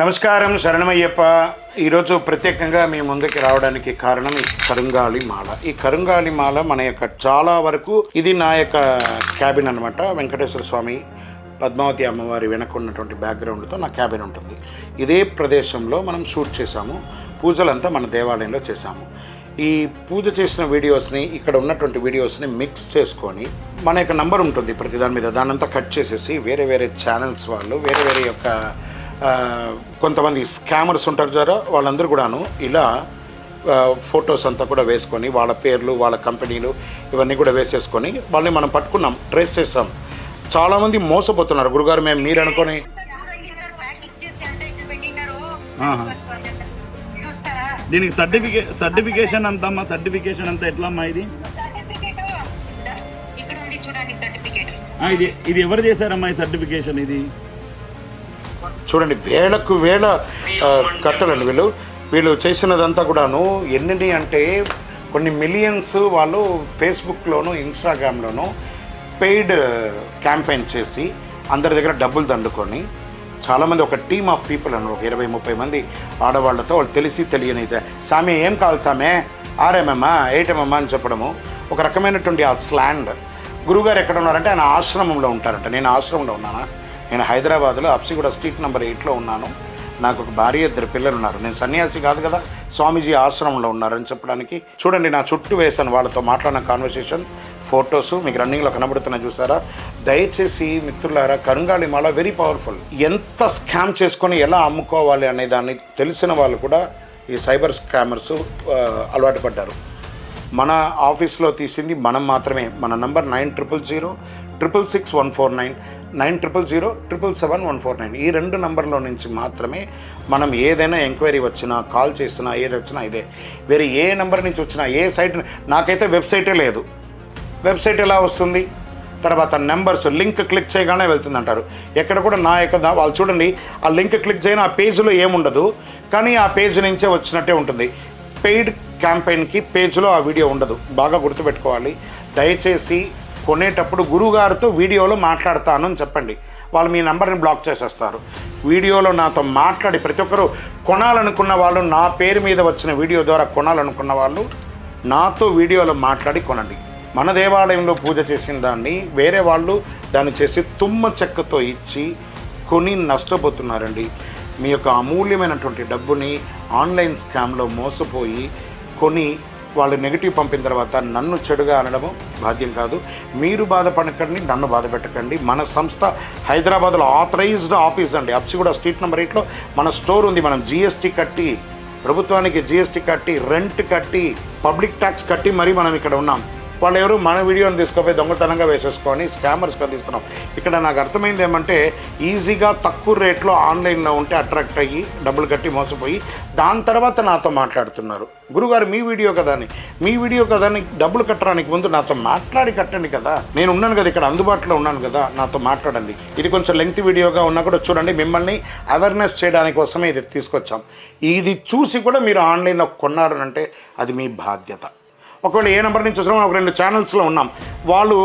నమస్కారం శరణమయ్యప్ప. ఈరోజు ప్రత్యేకంగా మీ ముందుకి రావడానికి కారణం ఈ కరుంగాలి మాల. ఈ కరుంగాలి మాల మన యొక్క చాలా వరకు ఇది నా యొక్క క్యాబిన్ అనమాట వెంకటేశ్వర స్వామి పద్మావతి అమ్మవారి వెనక ఉన్నటువంటి బ్యాక్గ్రౌండ్తో నా క్యాబిన్ ఉంటుంది. ఇదే ప్రదేశంలో మనం షూట్ చేశాము. పూజలంతా మన దేవాలయంలో చేశాము. ఈ పూజ చేసిన వీడియోస్ని ఇక్కడ ఉన్నటువంటి వీడియోస్ని మిక్స్ చేసుకొని మన యొక్క నంబర్ ఉంటుంది ప్రతి దాని మీద. దానంతా కట్ చేసేసి వేరే వేరే ఛానల్స్ వాళ్ళు వేరే వేరే యొక్క కొంతమంది స్కామర్స్ ఉంటారు జరా వాళ్ళందరూ కూడాను ఇలా ఫొటోస్ అంతా కూడా వేసుకొని వాళ్ళ పేర్లు వాళ్ళ కంపెనీలు ఇవన్నీ కూడా వేసేసుకొని వాళ్ళని మనం పట్టుకున్నాం ట్రేస్ చేస్తాం. చాలామంది మోసపోతున్నారు. గురుగారు మేము మీరు అనుకొని. దీనికి సర్టిఫికే సర్టిఫికేషన్ అంతా అమ్మా సర్టిఫికేషన్ అంతా ఎట్లా అమ్మా ఇది? సర్టిఫికేట్. ఇది ఇది ఎవరు చేశారమ్మా ఈ సర్టిఫికేషన్ ఇది? చూడండి వేలకు వేల ఆ, కట్టలండి వీళ్ళు. వీళ్ళు చేసినదంతా కూడాను ఎన్ని అంటే కొన్ని మిలియన్స్ వాళ్ళు ఫేస్బుక్లోను ఇన్స్టాగ్రామ్లోను పెయిడ్ క్యాంపెయిన్ చేసి అందరి దగ్గర డబ్బులు దండుకొని చాలామంది ఒక టీమ్ ఆఫ్ పీపుల్ అన్నారు ఒక ఇరవై ముప్పై మంది ఆడవాళ్ళతో వాళ్ళు తెలిసి తెలియని సామె ఏం కావాలి సామె? ఆరేమమ్మా ఎయిటమమ్మా అని చెప్పడము. ఒక రకమైనటువంటి ఆ స్లాండ్. గురుగారు ఎక్కడ ఉన్నారంటే ఆయన ఆశ్రమంలో ఉంటారంట. నేను ఆశ్రమంలో ఉన్నానా? నేను హైదరాబాద్లో అప్సిగూడ స్ట్రీట్ నెంబర్ ఎయిట్లో ఉన్నాను. నాకు ఒక భార్య ఇద్దరు పిల్లలు ఉన్నారు. నేను సన్యాసి కాదు కదా స్వామీజీ ఆశ్రమంలో ఉన్నారని చెప్పడానికి. చూడండి నా చుట్టూ వేశాను వాళ్ళతో మాట్లాడిన కాన్వర్సేషన్ ఫొటోస్ మీకు రన్నింగ్లో కనబడుతున్నా చూసారా? దయచేసి మిత్రులారా కరుంగాళి మాల వెరీ పవర్ఫుల్ ఎంత స్కామ్ చేసుకొని ఎలా అమ్ముకోవాలి అనే దాన్ని తెలిసిన వాళ్ళు కూడా ఈ సైబర్ స్కామర్స్ అలవాటు పడ్డారు. మన ఆఫీస్లో తీసింది మనం మాత్రమే. మన number nine triple zero triple six one four nine nine triple zero triple seven one four nine ఈ రెండు నంబర్లో నుంచి మాత్రమే మనం ఏదైనా ఎంక్వైరీ వచ్చినా కాల్ చేసినా ఏది వచ్చినా ఇదే. వేరే ఏ నెంబర్ నుంచి వచ్చినా ఏ సైట్ నాకైతే వెబ్సైటే లేదు. వెబ్సైట్ ఎలా వస్తుంది? తర్వాత నెంబర్స్ లింక్ క్లిక్ చేయగానే వెళ్తుంది అంటారు ఎక్కడ కూడా నా యొక్క వాళ్ళు చూడండి ఆ లింక్ క్లిక్ చేయని ఆ పేజ్లో ఏముండదు. కానీ ఆ పేజ్ నుంచే వచ్చినట్టే ఉంటుంది. పెయిడ్ క్యాంపెయిన్కి పేజ్లో ఆ వీడియో ఉండదు. బాగా గుర్తుపెట్టుకోవాలి. దయచేసి కొనేటప్పుడు గురువుగారితో వీడియోలో మాట్లాడతాను అని చెప్పండి. వాళ్ళు మీ నెంబర్ని బ్లాక్ చేసేస్తారు. వీడియోలో నాతో మాట్లాడి ప్రతి ఒక్కరు కొనాలనుకున్న వాళ్ళు నా పేరు మీద వచ్చిన వీడియో ద్వారా కొనాలనుకున్న వాళ్ళు నాతో వీడియోలో మాట్లాడి కొనండి. మన దేవాలయంలో పూజ చేసిన దాన్ని వేరే వాళ్ళు దాన్ని చేసి తుమ్మ చెక్కతో ఇచ్చి కొని నష్టపోతున్నారండి. మీ యొక్క అమూల్యమైనటువంటి డబ్బుని ఆన్లైన్ స్కామ్లో మోసపోయి కొని వాళ్ళు నెగిటివ్ పంపిన తర్వాత నన్ను చెడుగా అనడము బాధ్యం కాదు. మీరు బాధపడకండి నన్ను బాధ పెట్టకండి. మన సంస్థ హైదరాబాద్లో ఆథరైజ్డ్ ఆఫీస్ అండి. అప్సిగూడ స్ట్రీట్ నెంబర్ ఎయిట్లో మన స్టోర్ ఉంది. మనం జిఎస్టీ కట్టి ప్రభుత్వానికి జిఎస్టీ కట్టి రెంట్ కట్టి పబ్లిక్ ట్యాక్స్ కట్టి మరీ మనం ఇక్కడ ఉన్నాం. వాళ్ళు ఎవరు మన వీడియోని తీసుకుపోయి దొంగతనంగా వేసేసుకొని స్కామర్స్కి అందిస్తున్నాం ఇక్కడ నాకు అర్థమైంది ఏమంటే ఈజీగా తక్కువ రేట్లో ఆన్లైన్లో ఉంటే అట్రాక్ట్ అయ్యి డబ్బులు కట్టి మోసపోయి దాని తర్వాత నాతో మాట్లాడుతున్నారు. గురుగారు మీ వీడియో కదా అని. మీ వీడియో కదా అని డబ్బులు కట్టడానికి ముందు నాతో మాట్లాడి కట్టండి కదా. నేను ఉన్నాను కదా ఇక్కడ అందుబాటులో ఉన్నాను కదా నాతో మాట్లాడండి. ఇది కొంచెం లెంగ్త్ వీడియోగా ఉన్నా కూడా చూడండి మిమ్మల్ని అవేర్నెస్ చేయడానికి కోసమే ఇది తీసుకొచ్చాం. ఇది చూసి కూడా మీరు ఆన్లైన్లో కొన్నారనంటే అది మీ బాధ్యత. ఒకవేళ ఏ నెంబర్ నుంచి వచ్చినా ఒక రెండు ఛానల్స్లో ఉన్నాం. వాళ్ళు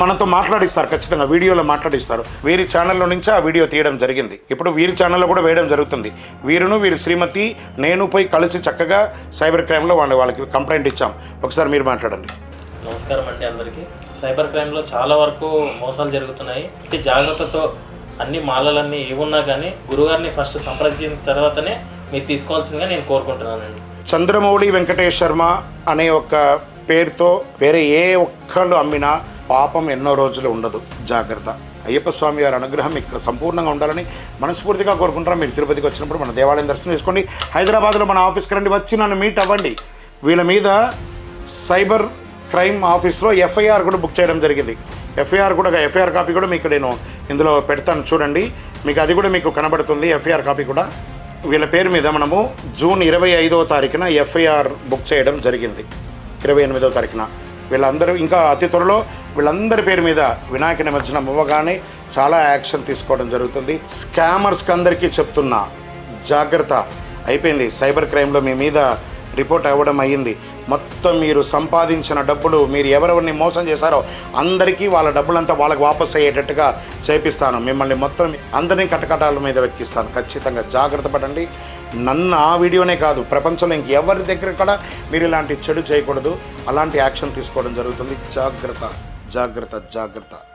మనతో మాట్లాడిస్తారు ఖచ్చితంగా వీడియోలో మాట్లాడిస్తారు. వీరి ఛానల్లో నుంచి ఆ వీడియో తీయడం జరిగింది. ఇప్పుడు వీరి ఛానల్లో కూడా వేయడం జరుగుతుంది. వీరును వీరి శ్రీమతి నేను పోయి కలిసి చక్కగా సైబర్ క్రైమ్లో వాళ్ళ వాళ్ళకి కంప్లైంట్ ఇచ్చాం. ఒకసారి మీరు మాట్లాడండి. నమస్కారం అండి అందరికీ. సైబర్ క్రైమ్లో చాలా వరకు మోసాలు జరుగుతున్నాయి. ఇది జాగ్రత్తతో అన్ని మాలలన్నీ ఏమున్నా కానీ గురుగారిని ఫస్ట్ సంప్రదించిన తర్వాతనే మీరు తీసుకోవాల్సిందిగా నేను కోరుకుంటున్నానండి. చంద్రమౌళి వెంకటేష్ శర్మ అనే ఒక పేరుతో వేరే ఏ ఒక్కళ్ళు అమ్మినా పాపం ఎన్నో రోజులు ఉండదు. జాగ్రత్త. అయ్యప్ప స్వామి వారి అనుగ్రహం మీకు సంపూర్ణంగా ఉండాలని మనస్ఫూర్తిగా కోరుకుంటాం మీరు తిరుపతికి వచ్చినప్పుడు మన దేవాలయం దర్శనం చేసుకోండి. హైదరాబాద్లో మన ఆఫీస్కి రండి. వచ్చి నన్ను మీట్ అవ్వండి. వీళ్ళ మీద సైబర్ క్రైమ్ ఆఫీస్లో ఎఫ్ఐఆర్ కూడా బుక్ చేయడం జరిగింది. ఎఫ్ఐఆర్ కూడా ఎఫ్ఐఆర్ కాపీ కూడా మీకు నేను ఇందులో పెడతాను. చూడండి. మీకు అది కూడా మీకు కనబడుతుంది. ఎఫ్ఐఆర్ కాపీ కూడా. వీళ్ళ పేరు మీద మనము జూన్ ఇరవై ఐదవ తారీఖున ఎఫ్ఐఆర్ బుక్ చేయడం జరిగింది. ఇరవై ఎనిమిదో తారీఖున. వీళ్ళందరూ ఇంకా అతి త్వరలో వీళ్ళందరి పేరు మీద వినాయక నిమజ్జనం అవ్వగానే చాలా యాక్షన్ తీసుకోవడం జరుగుతుంది. స్కామర్స్కి అందరికీ చెప్తున్నా జాగ్రత్త. అయిపోయింది. సైబర్ క్రైమ్లో మీ మీద రిపోర్ట్ అవ్వడం అయ్యింది. మొత్తం మీరు సంపాదించిన డబ్బులు మీరు ఎవరెవరిని మోసం చేశారో అందరికీ వాళ్ళ డబ్బులంతా వాళ్ళకి వాపస్ అయ్యేటట్టుగా చేపిస్తాను. మిమ్మల్ని మొత్తం అందరినీ కటకటాల మీద వెక్కిస్తాను. ఖచ్చితంగా జాగ్రత్త పడండి. నన్ను ఆ వీడియోనే కాదు ప్రపంచంలో ఇంకెవరి దగ్గర కూడా మీరు ఇలాంటి చెడు చేయకూడదు. అలాంటి యాక్షన్ తీసుకోవడం జరుగుతుంది. జాగ్రత్త జాగ్రత్త జాగ్రత్త.